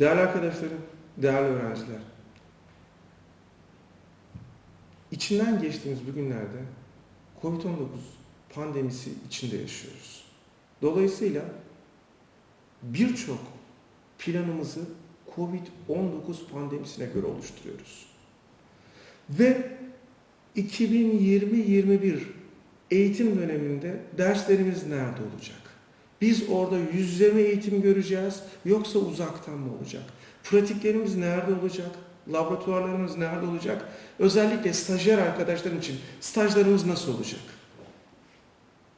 Değerli arkadaşlarım, değerli öğrenciler. İçinden geçtiğimiz bu günlerde COVID-19 pandemisi içinde yaşıyoruz. Dolayısıyla birçok planımızı COVID-19 pandemisine göre oluşturuyoruz. Ve 2020-21 eğitim döneminde derslerimiz nerede olacak? Biz orada yüz yüze mi eğitim göreceğiz yoksa uzaktan mı olacak? Pratiklerimiz nerede olacak? Laboratuvarlarımız nerede olacak? Özellikle stajyer arkadaşlarım için stajlarımız nasıl olacak?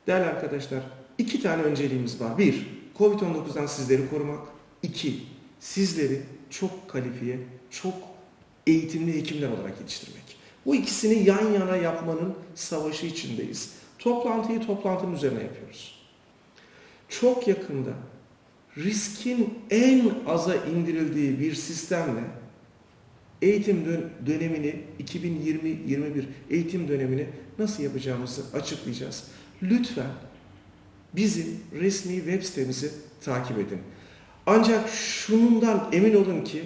Değerli arkadaşlar, iki tane önceliğimiz var. Bir, Covid-19'dan sizleri korumak. İki, sizleri çok kalifiye, çok eğitimli hekimler olarak yetiştirmek. Bu ikisini yan yana yapmanın savaşı içindeyiz. Toplantıyı toplantının üzerine yapıyoruz. Çok yakında riskin en aza indirildiği bir sistemle eğitim dön- dönemini 2020-21 eğitim dönemini nasıl yapacağımızı açıklayacağız. Lütfen bizim resmi web sitemizi takip edin. Ancak şundan emin olun ki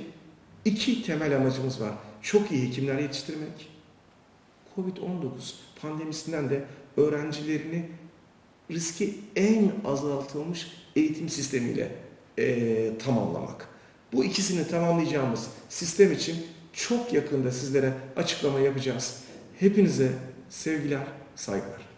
iki temel amacımız var. Çok iyi hekimler yetiştirmek. Covid-19 pandemisinden de öğrencilerini riski en azaltılmış eğitim sistemiyle eee, tamamlamak. Bu ikisini tamamlayacağımız sistem için çok yakında sizlere açıklama yapacağız. Hepinize sevgiler, saygılar.